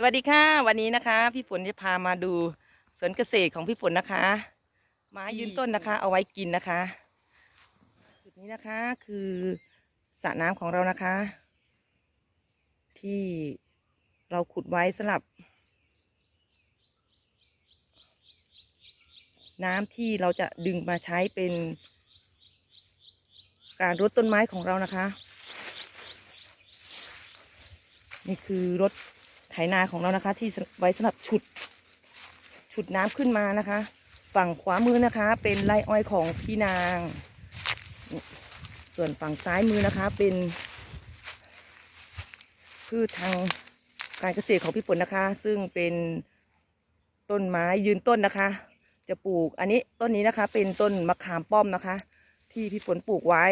สวัสดีค่ะ วันนี้นะคะ พี่ฝนจะพามาดูสวนเกษตรของพี่ฝนนะคะไม้ยืนต้นนะคะ เอาไว้กินนะคะจุดนี้นะคะคือสระน้ำของเรานะคะ ที่เราขุดไว้สำหรับ น้ำที่เราจะดึงมาใช้เป็น การรดต้นไม้ของเรานะคะ นี่คือรถไถ นาของเรานะคะ ที่ไว้สำหรับฉุด ฉุดน้ำขึ้นมานะคะ ฝั่งขวามือนะคะ เป็นไรอ้อยของพี่นาง ส่วนฝั่งซ้ายมือนะคะ เป็นพืชทางการเกษตรของพี่ฝนนะคะ ซึ่งเป็นต้นไม้ยืนต้นนะคะ จะปลูกอันนี้ต้นนี้นะคะ เป็นต้นมะขามป้อมนะคะ ที่พี่ฝนปลูกไว้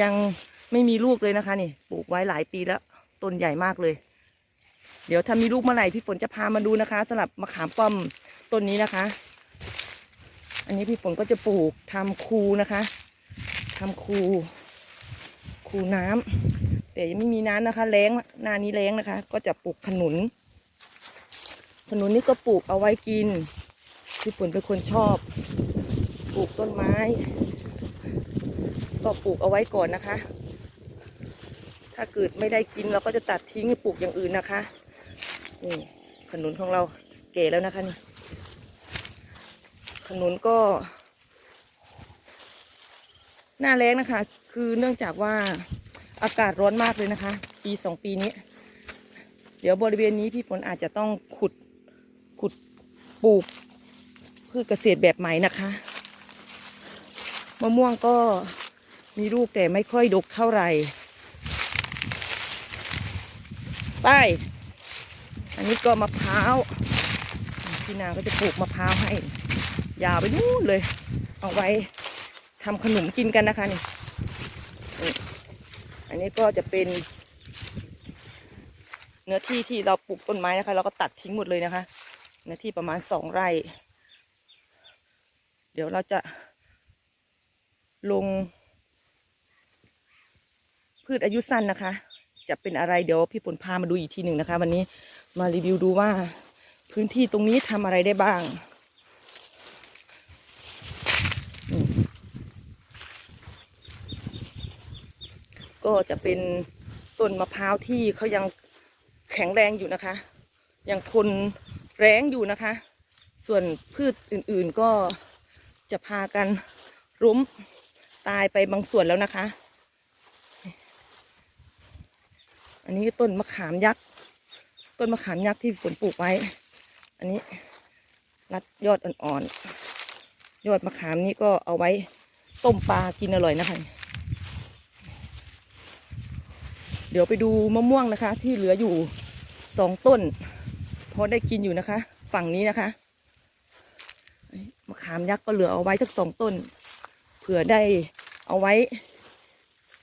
ยังไม่มีลูกเลยนะคะนี่ ปลูกไว้หลายปีแล้ว ต้นใหญ่มากเลย เดี๋ยวถ้ามีลูกเมื่อไหร่พี่ฝนจะพามาดูนะคะสำหรับมะขามป้อมต้นนี้นะคะ อันนี้พี่ฝนก็จะปลูกทำคูนะคะทำคูคูน้ำแต่ยังไม่มีน้ำนะคะแล้งหน้านี้แล้งนะคะ ก็จะปลูกขนุน ขนุนนี่ก็ปลูกเอาไว้กินพี่ฝนเป็นคนชอบ ปลูกต้นไม้ ก็ปลูกเอาไว้ก่อนนะคะ ถ้าเกิดไม่ได้กินเราก็จะตัดทิ้งปปลูกอย่างอื่นนะคะ นี่ขนุนของเราเก๋แล้วนะคะนี่ขนุนก็ หน้าแรงนะคะ คือเนื่องจากว่าอากาศร้อนมากเลยนะคะ ปีสองปีนี้ เดี๋ยวบริเวณนี้พี่ฝนอาจจะต้องขุดขุดปลูกพืชเกษตรแบบใหม่นะคะมะม่วงก็มีลูกแต่ไม่ค่อยดกเท่าไหร่ ไป อันนี้ก็มะพร้าวพี่นางก็จะปลูกมะพร้าวให้ ยาวไปนู่นเลย เอาไว้ทำขนมกินกันนะคะนี่นี่อันนี้ก็จะเป็น เนื้อที่ที่เราปลูกต้นไม้นะคะ เราก็ตัดทิ้งหมดเลยนะคะ เนื้อที่ประมาณสองไร่ เดี๋ยวเราจะลงพืชอายุสั้นนะคะ จะเป็นอะไรเดี๋ยวพี่ฝนพามาดูอีกทีหนึ่งนะคะ วันนี้มารีวิวดูว่าพื้นที่ตรงนี้ทำอะไรได้บ้างก็จะเป็นต้นมะพร้าวที่เขายังแข็งแรงอยู่นะคะ ยังทนแรงอยู่นะคะ ส่วนพืชอื่นๆก็จะพากันล้มตายไปบางส่วนแล้วนะคะ อันนี้ต้นมะขามยักษ์ ต้นมะขามยักษ์ที่ฝนปลูกไว้ อันนี้รัดยอดอ่อนๆ ยอดมะขามนี้ก็เอาไว้ต้มปลากินอร่อยนะคะเดี๋ยวไปดูมะม่วงนะคะ ที่เหลืออยู่สองต้นพอได้กินอยู่นะคะ ฝั่งนี้นะคะมะขามยักษ์ก็เหลือเอาไว้ทั้งสองต้น เผื่อได้เอาไว้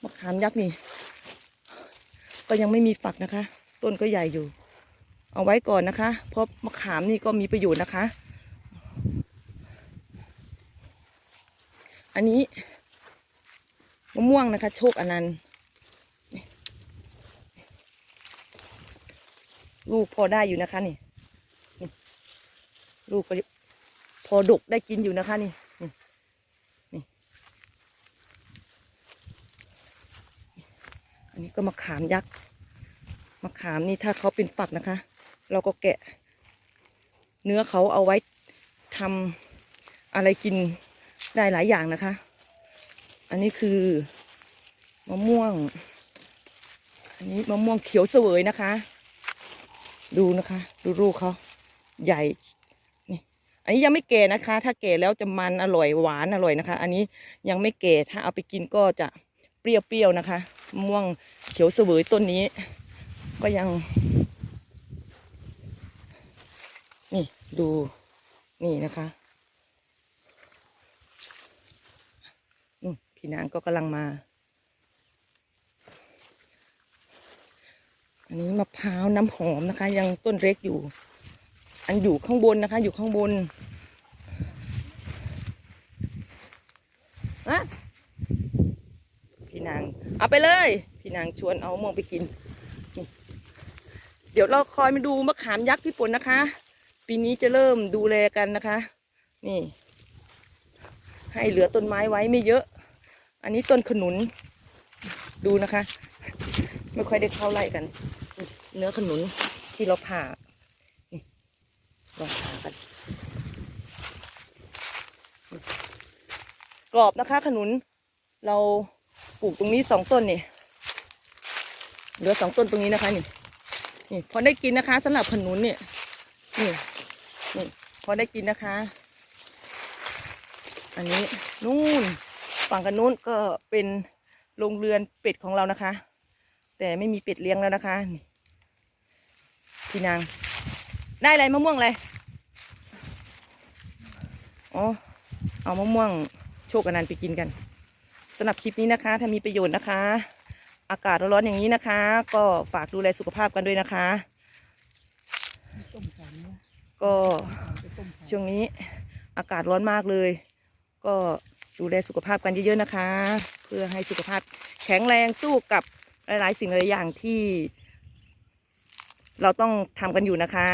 มะขามยักษ์นี่ ก็ยังไม่มีฝักนะคะ ต้นก็ใหญ่อยู่ เอาไว้ก่อนนะคะ เพราะมะขามนี่ก็มีประโยชน์นะคะ อันนี้มะม่วงนะคะ โชคอนันต์ลูกพอได้อยู่นะคะนี่ ลูกก็พอดกได้กินอยู่นะคะนี่อั นนี้ก็มะขามยักษ์มะขามนี่ถ้าเขาเป็นฝักนะคะ เราก็แกะ เนื้อเขาเอาไว้ทำอะไรกินได้หลายอย่างนะคะ อันนี้คือมะม่วง อันนี้มะม่วงเขียวเสวยนะคะ ดูนะคะ ดูลูกเขาใหญ่นี่อันนี้ยังไม่แก่นะคะ ถ้าแก่แล้วจะมันอร่อยหวานอร่อยนะคะ อันนี้ยังไม่แก่ถ้าเอาไปกินก็จะเปรี้ยวๆนะคะ ม่วงเขียวเสวยต้นนี้ ก็ยัง นี่ดูนี่นะคะพี่นางก็กำลังมา อันนี้มะพร้าวน้ำหอมนะคะ ยังต้นเล็กอยู่ อันอยู่ข้างบนนะคะ อยู่ข้างบนอะพี่นาง เอาไปเลย พี่นางชวนเอามะม่วงไปกิน เดี๋ยวเราคอยมาดูมะขามยักษ์พี่ฝนนะคะ ปีนี้จะเริ่มดูแลกันนะคะ นี่ ให้เหลือต้นไม้ไว้ไม่เยอะ อันนี้ต้นขนุน ดูนะคะ ไม่ค่อยได้เข้าไล่กัน เนื้อขนุนที่เราผ่านี่ลองผ่ากันกรอบนะคะขนุนเรา ปลูกตรงนี้สองต้นนี่เหลือสองต้นตรงนี้นะคะนี่นี่พอได้กินนะคะสำหรับขนุนเนี่ยนี่นี่พอได้กินนะคะ อันนี้นู่นฝั่งกันนู้นก็เป็นโรงเรือนเป็ดของเรานะคะ แต่ไม่มีเป็ดเลี้ยงแล้วนะคะนี่พี่นาง ได้อะไรมะม่วงอะไรอ๋อเอามะม่วงโชคอนันต์ไปกินกัน สำหรับคลิปนี้นะคะ ถ้ามีประโยชน์นะคะ อากาศร้อนๆอย่างนี้นะคะ ก็ฝากดูแลสุขภาพกันด้วยนะคะ ก็ช่วงนี้อากาศร้อนมากเลย ก็ดูแลสุขภาพกันเยอะๆนะคะ เพื่อให้สุขภาพแข็งแรงสู้กับหลายๆสิ่งหลายอย่างที่ เราต้องทำกันอยู่นะคะ